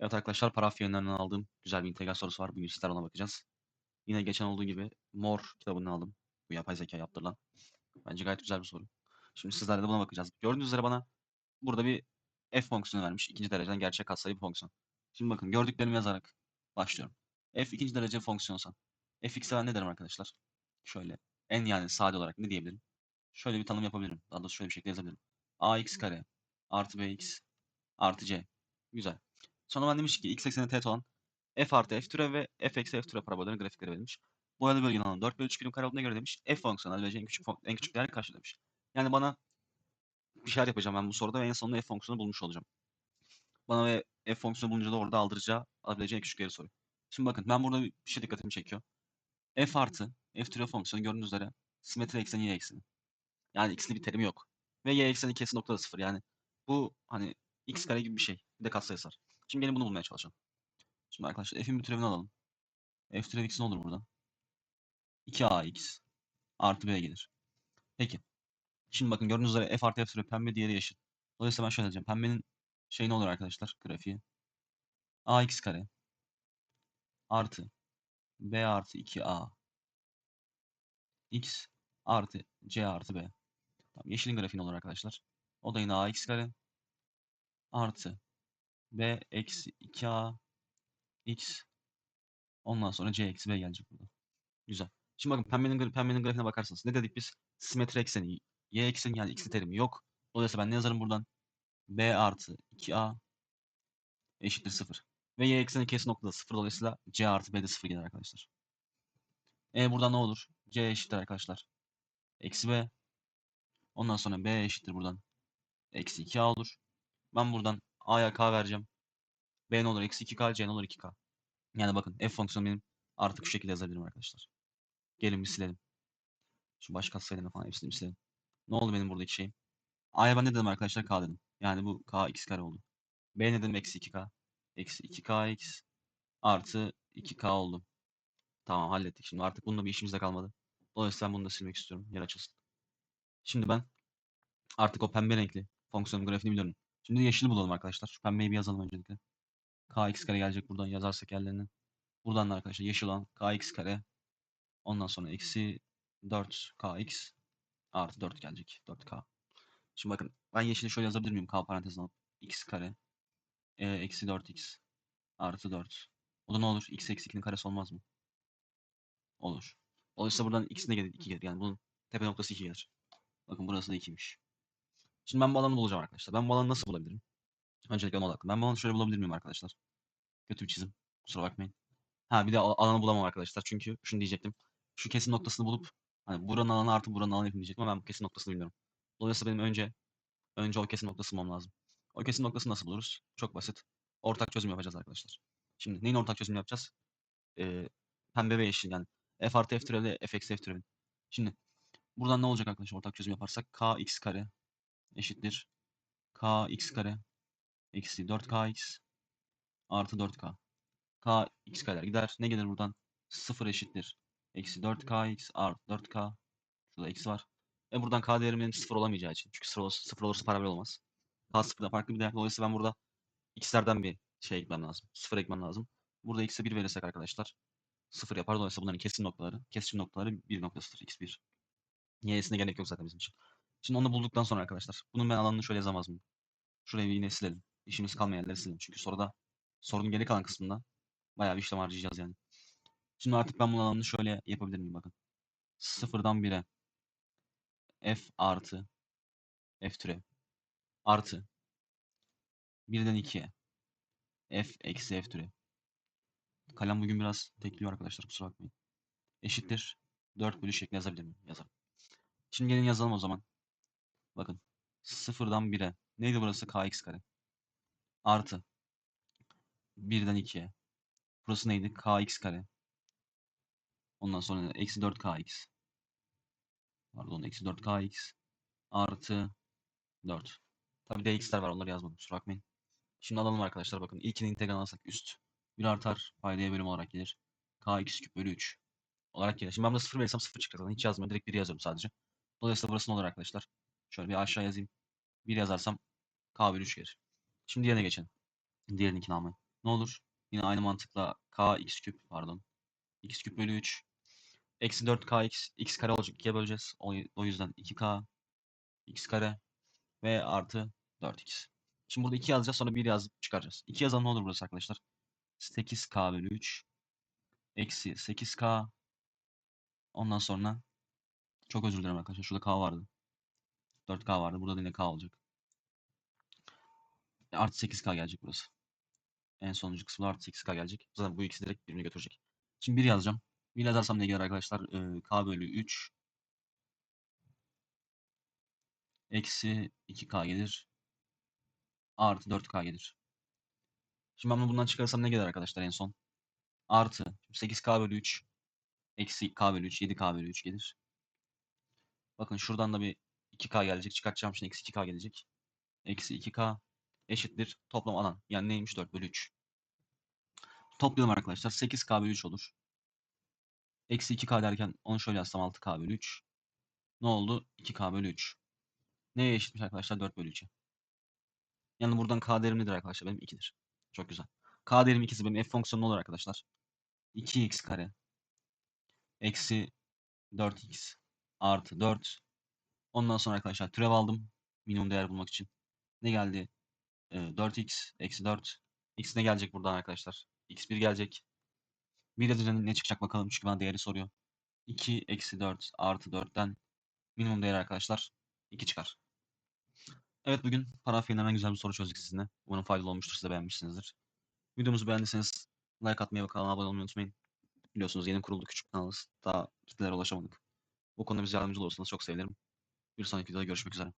Evet arkadaşlar paraf yayınlarından aldığım güzel bir integral sorusu var. Bugün sizler ona bakacağız. Yine geçen olduğu gibi Mor kitabını aldım. Bu yapay zeka yaptırılan. Bence gayet güzel bir soru. Şimdi sizlerle de buna bakacağız. Gördüğünüz üzere bana burada bir f fonksiyonu vermiş. İkinci dereceden gerçek katsayı bir fonksiyon. Şimdi bakın gördüklerimi yazarak başlıyorum. f ikinci derece fonksiyonsa fx'e ben ne derim arkadaşlar? Şöyle en yani sade olarak ne diyebilirim? Şöyle bir tanım yapabilirim. Daha doğrusu şöyle bir şekilde yazabilirim. ax kare artı bx artı c. Güzel. Sonra ben demiş ki x ekseni teğet olan f artı f türev ve f eksi f türev parabollerinin grafikleri verilmiş. Boyalı bölgenin alanı 4 bölü 3 birim kare olduğuna göre demiş. F fonksiyonu alabileceği en küçük, en küçük değer kaçtır demiş. Yani bana bir şeyler yapacağım ben bu soruda ve en sonunda f fonksiyonu bulmuş olacağım. Bana ve f fonksiyonu bulunca da orada aldıracağı alabileceği en küçük değeri soruyor. Şimdi bakın ben burada bir şey dikkatimi çekiyor. f artı f türev fonksiyonu gördüğünüz üzere simetri ekseni y ekseni. Yani x'li bir terimi yok. Ve y ekseni kesin noktada sıfır. Yani bu hani x kare gibi bir şey. Bir de katsayısı var. Şimdi gelin bunu bulmaya çalışalım. Şimdi arkadaşlar f'in bir türevini alalım. f türev x ne olur burada? 2ax artı b gelir. Peki. Şimdi bakın gördüğünüz üzere f artı f türev pembe diğeri yeşil. Dolayısıyla ben şöyle yazacağım. Pembenin şey ne olur arkadaşlar grafiği? ax kare artı b artı 2a x artı c artı b. Tamam, yeşilin grafiği ne olur arkadaşlar? O da yine ax kare artı b eksi 2a x ondan sonra c eksi b gelecek burada. Güzel. Şimdi bakın pembenin, pembenin grafiğine bakarsanız ne dedik biz? Simetri ekseni, y ekseni yani x'li terimi yok. Dolayısıyla ben ne yazarım buradan? b artı 2a eşittir 0. Ve y ekseni kesin noktada 0 dolayısıyla c artı b de 0 gelir arkadaşlar. E buradan ne olur? c eşittir arkadaşlar. Eksi b. Ondan sonra b eşittir buradan. Eksi 2a olur. Ben buradan a'ya k vereceğim. b ne olur? Eksi 2k, c ne olur? 2k. Yani bakın f fonksiyonu benim artık şu şekilde yazabilirim arkadaşlar. Gelin bir silelim. Şu baş katsayılarını falan hepsini bir silelim. Ne oldu benim buradaki şeyim? A'ya ben ne dedim arkadaşlar? K dedim. Yani bu k x kare oldu. B ne dedim? Eksi 2k. Eksi 2kx artı 2k oldu. Tamam hallettik. Şimdi artık bununla bir işimiz de kalmadı. Dolayısıyla bunu da silmek istiyorum. Yer açılsın. Şimdi ben artık o pembe renkli fonksiyonun grafiğini biliyorum. Şimdi yeşili bulalım arkadaşlar. Şu pembeyi bir yazalım öncelikle. kx kare gelecek buradan yazarsak yerlerini. Buradan da arkadaşlar yeşil olan kx kare. Ondan sonra eksi 4kx artı 4 gelecek. 4k. Şimdi bakın ben yeşili şöyle yazabilir miyim? K parantezine alıp x kare e, eksi 4x artı 4. O da ne olur? x eksi 2'nin karesi olmaz mı? Olur. Dolayısıyla buradan x'ine gelir 2 gelir. Yani bunun tepe noktası 2 gelir. Bakın burası da 2'ymiş. Şimdi ben bu alanı bulacağım arkadaşlar. Ben bu alanı nasıl bulabilirim? Öncelikle ona odaklı. Ben bu alanı şöyle bulabilir miyim arkadaşlar? Kötü bir çizim. Kusura bakmayın. Ha bir de alanı bulamam arkadaşlar. Çünkü şunu diyecektim. Şu kesim noktasını bulup hani buranın alanı artı buranın alanı yapayım diyecektim ama ben bu kesim noktasını bilmiyorum. Dolayısıyla benim önce önce o kesim noktası bulmam lazım. O kesim noktasını nasıl buluruz? Çok basit. Ortak çözüm yapacağız arkadaşlar. Şimdi neyin ortak çözüm yapacağız? Ee, pembe ve yeşil yani. F artı F türevi F eksi F türevi. Şimdi buradan ne olacak arkadaşlar ortak çözüm yaparsak? K x kare eşittir. K x kare eksi 4kx artı 4k. K x kareler gider. Ne gelir buradan? 0 eşittir. Eksi 4kx artı 4k. Şurada eksi var. E buradan k değerimin 0 olamayacağı için. Çünkü 0 olursa, 0 olursa parabol olmaz. K 0'da farklı bir değer. Dolayısıyla ben burada x'lerden bir şey ekmem lazım. 0 ekmem lazım. Burada x'e 1 verirsek arkadaşlar 0 yapar. Dolayısıyla bunların kesim noktaları, kesişim noktaları 1.0, x1. Y'sine gerek yok zaten bizim için. Şimdi onu bulduktan sonra arkadaşlar. Bunun ben alanını şöyle yazamaz mıyım? Şurayı yine silelim. İşimiz kalmayan yerleri silelim. Çünkü soruda sorunun geri kalan kısmında bayağı bir işlem harcayacağız yani. Şimdi artık ben bunun alanını şöyle yapabilir miyim bakın. Sıfırdan 1'e f artı f türev artı 1'den 2'ye f eksi f türev. Kalem bugün biraz tekliyor arkadaşlar kusura bakmayın. Eşittir 4 bölü şeklinde yazabilir miyim? Yazarım. Şimdi gelin yazalım o zaman. Bakın. Sıfırdan 1'e. Neydi burası? kx kare. Artı. 1'den 2'ye. Burası neydi? kx kare. Ondan sonra eksi 4kx. Pardon eksi 4kx. Artı 4. Tabi de x'ler var onları yazmadım. Kusura bakmayın. Şimdi alalım arkadaşlar bakın. İlkini integral alsak üst. 1 artar paydaya bölüm olarak gelir. kx küp bölü 3 olarak gelir. Şimdi ben burada 0 verirsem 0 çıkar. Hiç yazmıyorum. Direkt 1 yazıyorum sadece. Dolayısıyla burası ne olur arkadaşlar? Şöyle bir aşağı yazayım. 1 yazarsam k bölü 3 gelir. Şimdi diğerine geçelim. Diğerininkini almayı. Ne olur? Yine aynı mantıkla k x küp pardon. x küp bölü 3. Eksi 4kx x kare olacak. 2'ye böleceğiz. O, yüzden 2k x kare ve artı 4x. Şimdi burada 2 yazacağız sonra 1 yazıp çıkaracağız. 2 yazalım ne olur burası arkadaşlar? 8k bölü 3 eksi 8k ondan sonra çok özür dilerim arkadaşlar. Şurada k vardı. 4k vardı. Burada da yine k olacak. E, Artı 8k gelecek burası. En sonuncu kısımda artı 8k gelecek. Zaten bu ikisi direkt birbirini götürecek. Şimdi 1 yazacağım. 1 yazarsam ne gelir arkadaşlar? Ee, k bölü 3 eksi 2k gelir. Artı 4k gelir. Şimdi ben bunu bundan çıkarırsam ne gelir arkadaşlar en son? Artı 8k bölü 3 eksi k bölü 3 7k bölü 3 gelir. Bakın şuradan da bir 2k gelecek. Çıkartacağım şimdi eksi 2k gelecek. Eksi 2k eşittir toplam alan. Yani neymiş 4 bölü 3. Toplayalım arkadaşlar. 8k bölü 3 olur. Eksi 2k derken onu şöyle yazsam 6k bölü 3. Ne oldu? 2k bölü 3. Neye eşitmiş arkadaşlar? 4 bölü 3'e. Yani buradan k değerim nedir arkadaşlar? Benim 2'dir. Çok güzel. K değerim 2'si benim f fonksiyonu olur arkadaşlar. 2x kare eksi 4x artı 4. Ondan sonra arkadaşlar türev aldım. Minimum değer bulmak için. Ne geldi? Ee, 4x eksi 4. X ne gelecek buradan arkadaşlar? x1 gelecek. Bir de ne çıkacak bakalım çünkü bana değeri soruyor. 2 eksi 4 artı 4'ten minimum değer arkadaşlar 2 çıkar. Evet bugün parafiyinden güzel bir soru çözdük sizinle. Umarım faydalı olmuştur. Siz de beğenmişsinizdir. Videomuzu beğendiyseniz like atmayı ve kanala abone olmayı unutmayın. Biliyorsunuz yeni kuruldu küçük kanalımız. Daha kitlelere ulaşamadık. Bu konuda bize yardımcı olursanız çok sevinirim. Bir sonraki videoda görüşmek üzere.